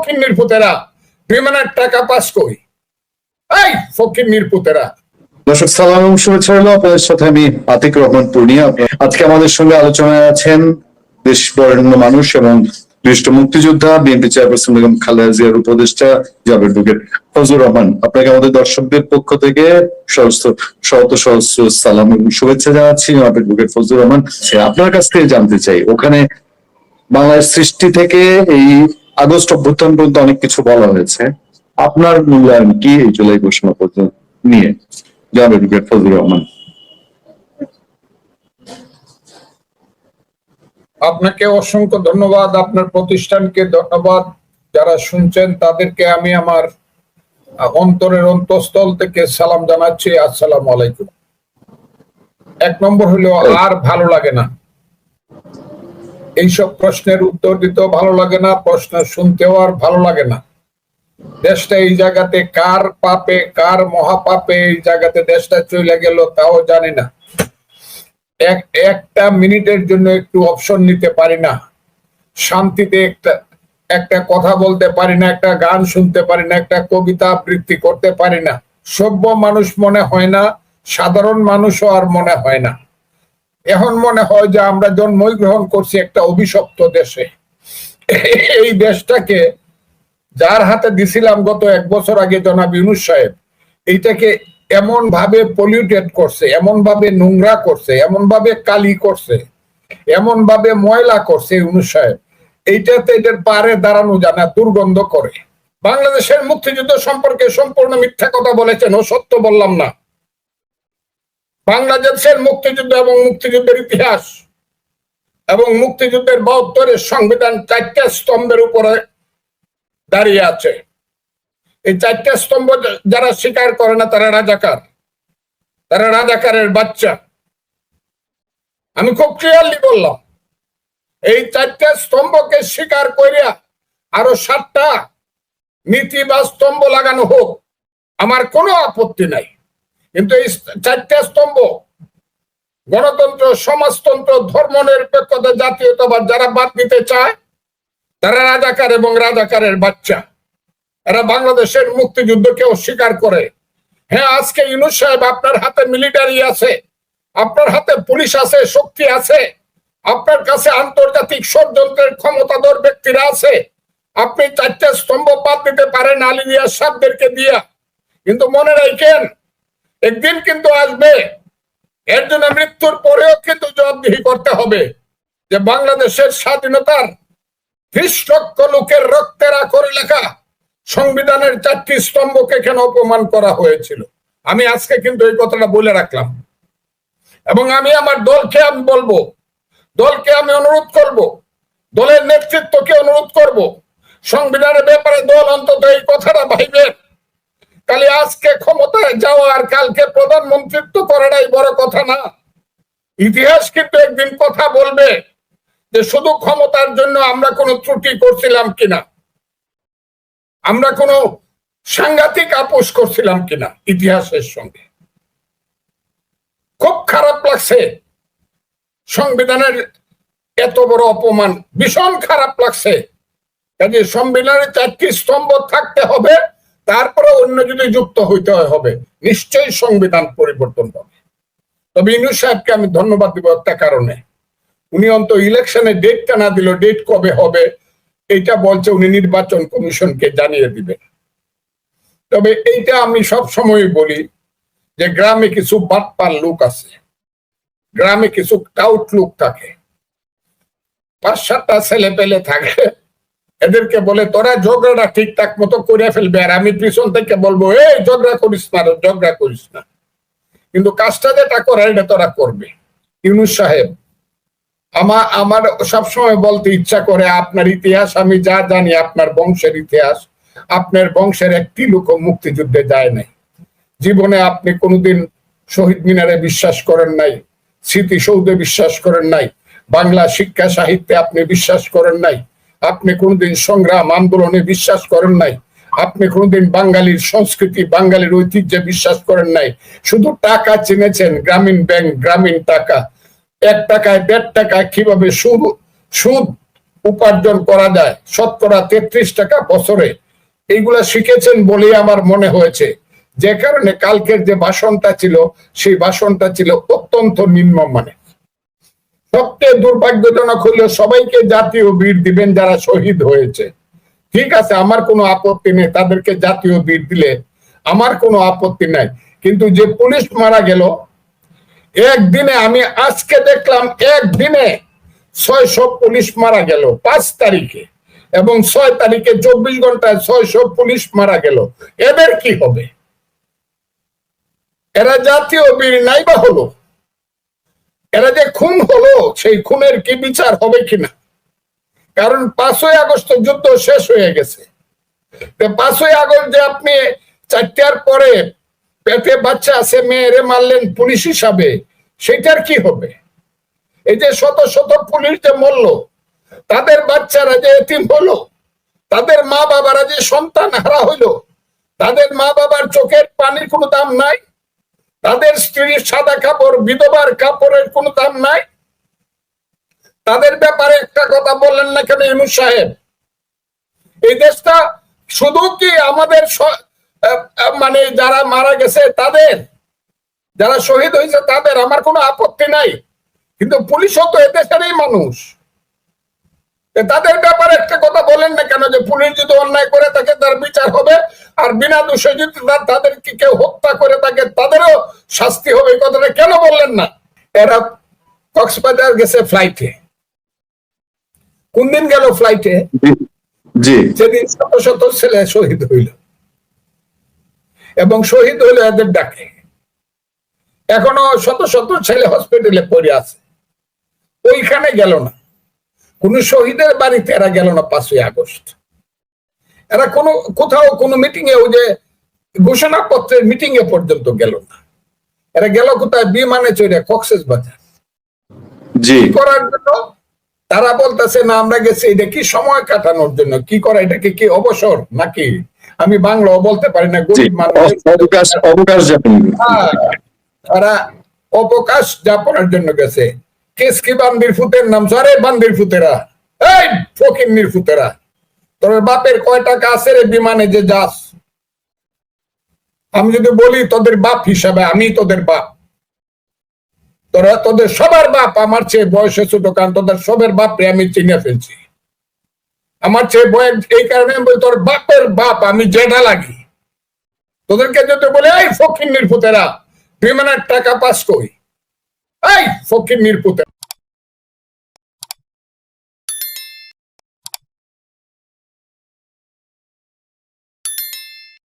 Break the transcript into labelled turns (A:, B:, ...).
A: ফকির নির্পুতেরা বিমানের টাকা পাস কই? এই ফকির নির্পুতেরা
B: দর্শক, সালাম শুভেচ্ছা আপনাদের সাথে আমি আতিক রহমান পূর্ণিয়া। আজকে আমাদের সঙ্গে আলোচনায় আছেন দেশ বরেণ্য মানুষ এবং বিশিষ্ট মুক্তিযোদ্ধা, বিএনপি চেয়ারপারসন বেগম খালেদা জিয়ার উপদেষ্টা ফজলুর রহমান। আপনাকে আমাদের দর্শকদের পক্ষ থেকে সহস্র, শত সহস্র সালাম এবং শুভেচ্ছা জানাচ্ছি অ্যাডভোকেট ফজলুর রহমান। আপনার কাছ থেকে জানতে চাই, ওখানে বাংলার সৃষ্টি থেকে এই আগস্ট অভ্যুত্থান পর্যন্ত অনেক কিছু বলা হয়েছে। আপনার মূল্যায়ন কি এই জুলাই ঘোষণা পর্যন্ত নিয়ে? জনাব অ্যাডভোকেট ফজলুর রহমান
A: আপনাকে অসংখ্য ধন্যবাদ আপনার প্রতিষ্ঠানকে ধন্যবাদ। যারা শুনছেন তাদেরকে আমি আমার অন্তরের অন্তঃস্থল থেকে সালাম জানাচ্ছি। আসসালামু আলাইকুম। এক নম্বর হলো আর ভালো লাগে না। এইসব প্রশ্নের উত্তর দিতেও ভালো লাগে না, প্রশ্ন শুনতেও আর ভালো লাগে না। দেশটা এই জায়গাতে কার পাপে, কার মহাপাপে এই জায়গাতে দেশটা চলে গেল তাও জানি না। এক, একটা মিনিটের জন্য একটু অপশন নিতে পারি না। শান্তিতে একটা একটা কথা বলতে পারি না, একটা গান শুনতে পারি না, একটা কবিতা আবৃত্তি করতে পারি না। সভ্য মানুষ মনে হয় না, সাধারণ মানুষও আর মনে হয় না। এখন মনে হয় যে আমরা জন্মই গ্রহণ করছি একটা অভিশপ্ত দেশে। এই দেশটাকে যার হাতে দিছিলাম গত এক বছর আগে জনাব ইউনুস সাহেব, এইটাকে এমন ভাবে পলিউটেড করছে এমন ভাবে নোংরা করছে এমন ভাবে কালি করছে এমন ভাবে ময়লা করছে ইউনুস সাহেব, এইটাতে এটার পারে দাঁড়ানো জানা দুর্গন্ধ করে। বাংলাদেশের মুক্তিযুদ্ধ সম্পর্কে সম্পূর্ণ মিথ্যা কথা বলেছেন, ও সত্য বললাম না। বাংলাদেশের মুক্তিযুদ্ধ এবং মুক্তিযুদ্ধের ইতিহাস এবং মুক্তিযুদ্ধের বাহাত্তরের সংবিধান চারটা স্তম্ভের উপরে দাঁড়িয়ে আছে। এই চারটা স্তম্ভ যারা স্বীকার করে না, তারা রাজাকার। তারা রাজাকারের বাচ্চা। আমি খুব ক্লিয়ারলি বললাম, এই চারটা স্তম্ভকে স্বীকার করিয়া আরও সাতটা নীতি বা স্তম্ভ লাগানো হোক, আমার কোনো আপত্তি নাই। কিন্তু এই চারটা স্তম্ভ, গণতন্ত্র, সমাজতন্ত্র, ধর্ম নিরপেক্ষতা, জাতীয়তাবাদ যারা বাদ দিতে চায়, তারা রাজাকার এবং রাজাকারের বাচ্চা। এরা বাংলাদেশের মুক্তিযুদ্ধকে অস্বীকার করে। হ্যাঁ আজকে ইউনুস সাহেব আপনার হাতে মিলিটারি আছে, আপনার হাতে পুলিশ আছে, শক্তি আছে, আপনার কাছে আন্তর্জাতিক ষড়যন্ত্রের ক্ষমতাধর ব্যক্তিরা আছে। আপনি চারটে স্তম্ভ বাদ দিতে পারেন আলিয়া সাহেবদেরকে দিয়া। কিন্তু মনে রাখেন একদিন কিন্তু আসবে। এর জন্য মৃত্যুর পরেও কিন্তু জবাবদিহি করতে হবে যে বাংলাদেশের স্বাধীনতার ত্রিশ লোকের রক্তের করে লেখা সংবিধানের চারটি স্তম্ভকে কেন অপমান করা হয়েছিল? আমি আজকে কিন্তু এই কথাটা বলে রাখলাম। এবং আমি আমার দলকে আমি বলব, দলকে আমি অনুরোধ করব, দলের নেতৃত্বকে অনুরোধ করব, সংবিধানের ব্যাপারে দল অন্তত এই কথাটা ভাইবে। কালি আজকে ক্ষমতায় যাওয়া আর কালকে প্রধানমন্ত্রিত্ব করাটাই বড় কথা না। ইতিহাস কিন্তু একদিন কথা বলবে যে শুধু ক্ষমতার জন্য আমরা কোনো ত্রুটি করছিলাম কিনা। আমরা কোনো সাংঘাতিক আপোষ করছিলাম কিনা ইতিহাসের সঙ্গে। খুব খারাপ লাগছে সংবিধানের এত বড় অপমান। ভীষণ খারাপ লাগছে। কাজে সংবিধানের চারটি স্তম্ভ থাকতে হবে। তারপরে অন্য যদি যুক্ত হইতে হবে। নিশ্চয়ই সংবিধান পরিবর্তন হবে তবে ইনু সাহেবকে আমি ধন্যবাদ দিব একটা কারণে। উনি অন্ত ইলেকশনে ডেটটা না দিল ডেট কবে হবে, এইটা বলছে উনি নির্বাচন কমিশনকে জানিয়ে দিবেন তবে এইটা আমি সব সময় বলি যে গ্রামে কিছু বাটপার লোক আছে। গ্রামে কিছু টাউট লোক থাকে। পাঁচ সাতটা ছেলে পেলে থাকে। এদেরকে বলে, তোরা ঝগড়াটা ঠিকঠাক মতো করে ফেলবে আর আমি পিছন থেকে বলব, এই ঝগড়া করিস না ঝগড়া করিস না। কিন্তু কাজটা যেটা করে এটা তোরা করবে। ইউনুস সাহেব আমার আমার সবসময় বলতে ইচ্ছা করে, আপনার ইতিহাস আমি যা জানি, আপনার বংশের ইতিহাস, আপনার বংশের একটি লোক মুক্তিযুদ্ধে যায় নাই। জীবনে আপনি কোনোদিন শহীদ মিনারে বিশ্বাস করেন নাই, স্মৃতিসৌধে বিশ্বাস করেন নাই, বাংলা শিক্ষা সাহিত্যে আপনি বিশ্বাস করেন নাই আপনি কোনোদিন সংগ্রাম, আন্দোলনে বিশ্বাস করেন নাই। আপনি কোনোদিন বাঙালির সংস্কৃতি, বাঙালির ঐতিহ্যে বিশ্বাস করেন নাই। শুধু টাকা চিনেছেন, গ্রামীণ ব্যাংক, গ্রামীণ টাকা। এক টাকায় দেড় টাকা কীভাবে সুদ সুদ উপার্জন করা যায়? শতকরা তেত্রিশ টাকা বছরে। এইগুলা শিখেছেন বলেই আমার মনে হয়েছে। যে কারণে কালকের যে ভাষণটা ছিল, সেই ভাষণটা ছিল অত্যন্ত নিম্নমানের। সবচেয়ে দুর্ভাগ্যজনক হইল সবাইকে জাতীয় বীর দিবেন যারা শহীদ হয়েছে। ঠিক আছে, আমার কোনো আপত্তি নেই, তাদেরকে জাতীয় বীর দিলে আমার কোনো আপত্তি নাই। কিন্তু যে পুলিশ মারা গেল, একদিনে আমি আজকে দেখলাম, একদিনে ছয়শো পুলিশ মারা গেল পাঁচ তারিখে এবং ছয় তারিখে চব্বিশ ঘন্টায় ছয়শো পুলিশ মারা গেল। এদের কি হবে? এরা জাতীয় বীর নাই বা হলো। এরা যে খুন হলো, সেই খুনের কি বিচার হবে কিনা? কারণ পাঁচই আগস্ট যুদ্ধ শেষ হয়ে গেছে। পাঁচই আগস্ট যে আপনি চারটার পরে পেটে বাচ্চা আছে, মেয়েরে মারলেন পুলিশ হিসাবে, সেটার কি হবে? এই যে শত শত পুলিশ যে মরল, তাদের বাচ্চারা যে এতিম হলো, তাদের মা বাবারা যে সন্তান হারা হইল, তাদের মা বাবার চোখের পানির কোনো দাম নাই? তাদের স্ত্রীর সাদা কাপড়, বিধবার কাপড়ের কোনো দাম নাই। তাদের ব্যাপারে একটা কথা বললেন না কেন ইমুর সাহেব? এই দেশটা শুধু কি আমাদের মানে যারা মারা গেছে তাদের? যারা শহীদ হয়েছে তাদের? আমার কোনো আপত্তি নাই। কিন্তু পুলিশও তো এদেশেরই মানুষ। তাদের ব্যাপারে একটা কথা বলেন না কেন যে পুলিশ যদি অন্যায় করে থাকে তার বিচার হবে আর বিনা দোষে যদি তাদেরকে কেউ হত্যা করে থাকে তাদেরও শাস্তি হবে কথাটা কেন বললেন না? এরা কক্সবাজার গেছে ফ্লাইটে কোন দিন গেল ফ্লাইটে
B: জি-
A: সেদিন শত শত ছেলে শহীদ হইল। এবং শহীদ হইল এদের ডাকে। এখনও শত শত ছেলে হসপিটালে পড়ে আছে। ওইখানে গেল না। কোন শহীদের বাড়িতে এরা গেল না পাঁচই আগস্ট। এরা কোনো কোথাও কোনো মিটিং এ ওই যে ঘোষণাপত্রের মিটিং এ পর্যন্ত গেল না। এরা গেল কোথায়? বিমানে চড়ে কক্সেস বাজার।
B: জি।
A: করার জন্য? তারা বলতেছে না আমরা গেছি। এটা কি সময় কাটানোর জন্য? কি করা? এটাকে কি অবসর নাকি? আমি বাংলাও বলতে পারি না গরিব মানুষ।
B: অবকাশ যাপন।
A: হ্যাঁ, তারা অবকাশ যাপনের জন্য গেছে। কেসকি বান্দির ফুতের নাম? আরে বান্দির ফুতেরা। এই ফকিন্নির ফুতেরা। তোর বাপের কয় টাকা আছে রে বিমানে যে যাস? আমি যদি বলি তোদের বাপ হিসাবে আমি তোদের বাপ। তোরা তোদের সবার বাপ আমার চেয়ে বয়সে ছোট কারণ তোদের সবের বাপরে আমি চিনে ফেলছি। আমার চেয়ে বয়স এই কারণে আমি বলি, তোর বাপের বাপ আমি জেঠা লাগি। তোদেরকে যদি বলে এই ফকির নির্পুতেরা বিমানের টাকা পাস কই? Ai, Falquemir, puta.